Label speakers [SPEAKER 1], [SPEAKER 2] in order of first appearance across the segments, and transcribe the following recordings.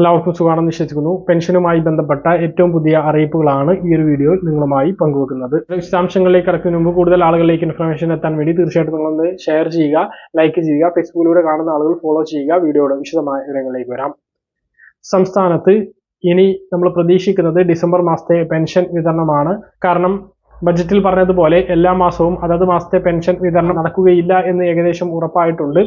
[SPEAKER 1] എല്ലാവർക്കും സുഖമാണെന്ന് വിശ്വസിക്കുന്നു. പെൻഷനുമായി ബന്ധപ്പെട്ട ഏറ്റവും പുതിയ അറിയിപ്പുകളാണ് ഈ ഒരു വീഡിയോയിൽ നിങ്ങളുമായി പങ്കുവെക്കുന്നത്. വിശദാംശങ്ങളിലേക്ക് കിടക്കുന്ന മുമ്പ് കൂടുതൽ ആളുകളിലേക്ക് ഇൻഫർമേഷൻ എത്താൻ വേണ്ടി തീർച്ചയായിട്ടും നിങ്ങളൊന്ന് ഷെയർ ചെയ്യുക ലൈക്ക് ചെയ്യുക ഫേസ്ബുക്കിലൂടെ കാണുന്ന ആളുകൾ ഫോളോ ചെയ്യുക വീഡിയോയുടെ വിശദമായ വിവരങ്ങളിലേക്ക് വരാം. സംസ്ഥാനത്ത് ഇനി നമ്മൾ പ്രതീക്ഷിക്കുന്നത് ഡിസംബർ മാസത്തെ പെൻഷൻ വിതരണമാണ്. കാരണം ബജറ്റിൽ പറഞ്ഞതുപോലെ എല്ലാ മാസവും അതത് മാസത്തെ പെൻഷൻ വിതരണം നടക്കുകയില്ല എന്ന് ഏകദേശം ഉറപ്പായിട്ടുണ്ട്.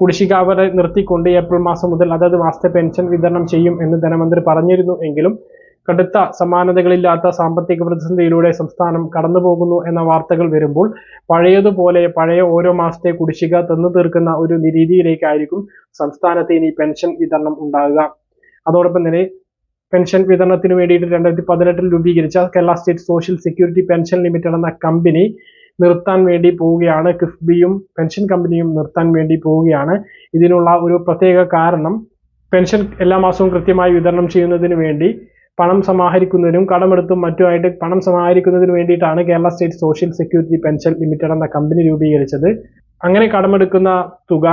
[SPEAKER 1] കുടിശ്ശിക അവരെ നിർത്തിക്കൊണ്ട് ഏപ്രിൽ മാസം മുതൽ അതത് മാസത്തെ പെൻഷൻ വിതരണം ചെയ്യും എന്ന് ധനമന്ത്രി പറഞ്ഞിരുന്നു എങ്കിലും കടുത്ത സമാനതകളില്ലാത്ത സാമ്പത്തിക പ്രതിസന്ധിയിലൂടെ സംസ്ഥാനം കടന്നു പോകുന്നു എന്ന വാർത്തകൾ വരുമ്പോൾ പഴയതുപോലെ പഴയ ഓരോ മാസത്തെ കുടിശ്ശിക തന്നു തീർക്കുന്ന ഒരു രീതിയിലേക്കായിരിക്കും സംസ്ഥാനത്ത് ഇനി പെൻഷൻ വിതരണം ഉണ്ടാകുക. അതോടൊപ്പം തന്നെ പെൻഷൻ വിതരണത്തിന് വേണ്ടിയിട്ട് രണ്ടായിരത്തി പതിനെട്ടിൽ രൂപീകരിച്ച Kerala state social security pension limited എന്ന കമ്പനി നിർത്താൻ വേണ്ടി പോവുകയാണ്. കിഫ്ബിയും പെൻഷൻ കമ്പനിയും നിർത്താൻ വേണ്ടി പോവുകയാണ്. ഇതിനുള്ള ഒരു പ്രത്യേക കാരണം പെൻഷൻ എല്ലാ മാസവും കൃത്യമായി വിതരണം ചെയ്യുന്നതിന് വേണ്ടി പണം സമാഹരിക്കുന്നതിനും കടമെടുത്തും മറ്റുമായിട്ട് പണം സമാഹരിക്കുന്നതിന് വേണ്ടിയിട്ടാണ് Kerala state social security pension limited എന്ന കമ്പനി രൂപീകരിച്ചത്. അങ്ങനെ കടമെടുക്കുന്ന തുക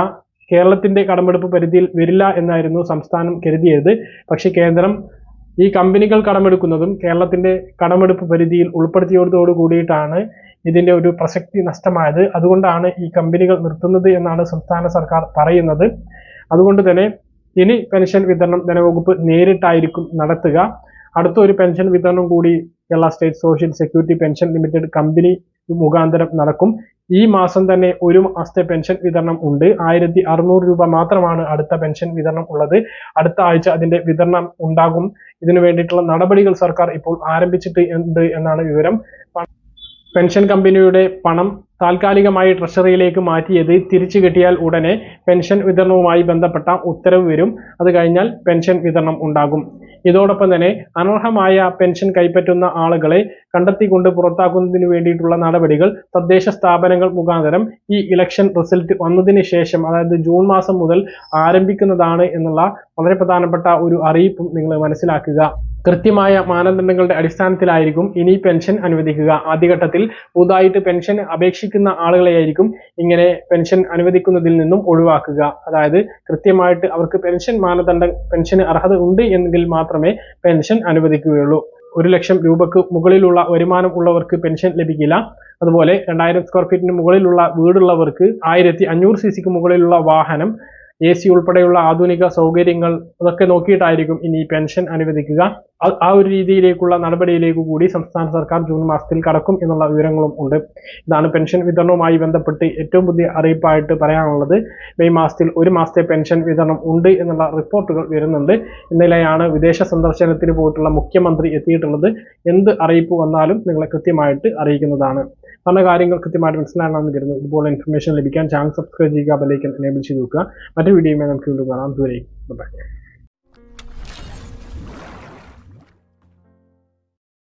[SPEAKER 1] കേരളത്തിന്റെ കടമെടുപ്പ് പരിധിയിൽ വരില്ല എന്നായിരുന്നു സംസ്ഥാനം കരുതിയത്. പക്ഷേ കേന്ദ്രം ഈ കമ്പനികൾ കടമെടുക്കുന്നതും കേരളത്തിന്റെ കടമെടുപ്പ് പരിധിയിൽ ഉൾപ്പെടുത്തിയതോടു കൂടിയിട്ടാണ് ഇതിന്റെ ഒരു പ്രസക്തി നഷ്ടമായത്. അതുകൊണ്ടാണ് ഈ കമ്പനികൾ നിർത്തുന്നത് എന്നാണ് സംസ്ഥാന സർക്കാർ പറയുന്നത്. അതുകൊണ്ട് തന്നെ ഇനി പെൻഷൻ വിതരണം ധനവകുപ്പ് നേരിട്ടായിരിക്കും നടത്തുക. അടുത്ത ഒരു പെൻഷൻ വിതരണം കൂടി Kerala state social security pension limited company മുഖാന്തരം നടക്കും. ഈ മാസം തന്നെ ഒരു മാസത്തെ പെൻഷൻ വിതരണം ഉണ്ട്. ആയിരത്തി അറുന്നൂറ് രൂപ മാത്രമാണ് അടുത്ത പെൻഷൻ വിതരണം ഉള്ളത്. അടുത്ത ആഴ്ച അതിന്റെ വിതരണം ഉണ്ടാകും. ഇതിനു വേണ്ടിയിട്ടുള്ള നടപടികൾ സർക്കാർ ഇപ്പോൾ ആരംഭിച്ചിട്ട് ഉണ്ട് എന്നാണ് വിവരം. പെൻഷൻ കമ്പനിയുടെ പണം താൽക്കാലികമായി ട്രഷറിയിലേക്ക് മാറ്റിയത് തിരിച്ചു കിട്ടിയാൽ ഉടനെ പെൻഷൻ വിതരണവുമായി ബന്ധപ്പെട്ട ഉത്തരവ് വരും. അത് കഴിഞ്ഞാൽ പെൻഷൻ വിതരണം ഉണ്ടാകും. ഇതോടൊപ്പം തന്നെ അനർഹമായ പെൻഷൻ കൈപ്പറ്റുന്ന ആളുകളെ കണ്ടെത്തിക്കൊണ്ട് പുറത്താക്കുന്നതിന് വേണ്ടിയിട്ടുള്ള നടപടികൾ തദ്ദേശ സ്ഥാപനങ്ങൾ മുഖാന്തരം ഈ ഇലക്ഷൻ റിസൾട്ട് വന്നതിന് ശേഷം അതായത് ജൂൺ മാസം മുതൽ ആരംഭിക്കുന്നതാണ് എന്നുള്ള വളരെ പ്രധാനപ്പെട്ട ഒരു അറിയിപ്പും നിങ്ങൾ മനസ്സിലാക്കുക. കൃത്യമായ മാനദണ്ഡങ്ങളുടെ അടിസ്ഥാനത്തിലായിരിക്കും ഇനി പെൻഷൻ അനുവദിക്കുക. ആദ്യഘട്ടത്തിൽ പുതുതായിട്ട് പെൻഷൻ അപേക്ഷിക്കുന്ന ആളുകളെയായിരിക്കും ഇങ്ങനെ പെൻഷൻ അനുവദിക്കുന്നതിൽ നിന്നും ഒഴിവാക്കുക. അതായത് കൃത്യമായിട്ട് അവർക്ക് പെൻഷൻ മാനദണ്ഡം പെൻഷന് അർഹത ഉണ്ട് എങ്കിൽ മാത്രമേ പെൻഷൻ അനുവദിക്കുകയുള്ളൂ. ഒരു ലക്ഷം രൂപക്ക് മുകളിലുള്ള വരുമാനം ഉള്ളവർക്ക് പെൻഷൻ ലഭിക്കില്ല. അതുപോലെ രണ്ടായിരം സ്ക്വയർ ഫീറ്റിന് മുകളിലുള്ള വീടുള്ളവർക്ക് ആയിരത്തി അഞ്ഞൂറ് സി സിക്ക് മുകളിലുള്ള വാഹനം എ സി ഉൾപ്പെടെയുള്ള ആധുനിക സൗകര്യങ്ങൾ അതൊക്കെ നോക്കിയിട്ടായിരിക്കും ഇനി പെൻഷൻ അനുവദിക്കുക. ആ ഒരു രീതിയിലേക്കുള്ള നടപടിയിലേക്ക് കൂടി സംസ്ഥാന സർക്കാർ ജൂൺ മാസത്തിൽ കടക്കും എന്നുള്ള വിവരങ്ങളും ഉണ്ട്. ഇതാണ് പെൻഷൻ വിതരണവുമായി ബന്ധപ്പെട്ട് ഏറ്റവും പുതിയ അറിയിപ്പായിട്ട് പറയാനുള്ളത്. മെയ് മാസത്തിൽ ഒരു മാസത്തെ പെൻഷൻ വിതരണം ഉണ്ട് എന്നുള്ള റിപ്പോർട്ടുകൾ വരുന്നുണ്ട്. ഇന്നലെയാണ് വിദേശ സന്ദർശനത്തിന് പോയിട്ടുള്ള മുഖ്യമന്ത്രി എത്തിയിട്ടുള്ളത്. എന്ത് അറിയിപ്പ് വന്നാലും നിങ്ങളെ കൃത്യമായിട്ട് അറിയിക്കുന്നതാണ്. പറഞ്ഞ കാര്യങ്ങൾ കൃത്യമായിട്ട് മനസ്സിലാകണമെന്ന് കരുതുന്നു. ഇതുപോലെ ഇൻഫർമേഷൻ ലഭിക്കാൻ ചാനൽ സബ്സ്ക്രൈബ് ചെയ്യുക ബെലൈക്കൻ എനേബിൾ ചെയ്ത് വെക്കുക. മറ്റൊരു വീഡിയോയുമായി നമുക്ക് വീണ്ടും കാണാം. ദൂരെ ബൈ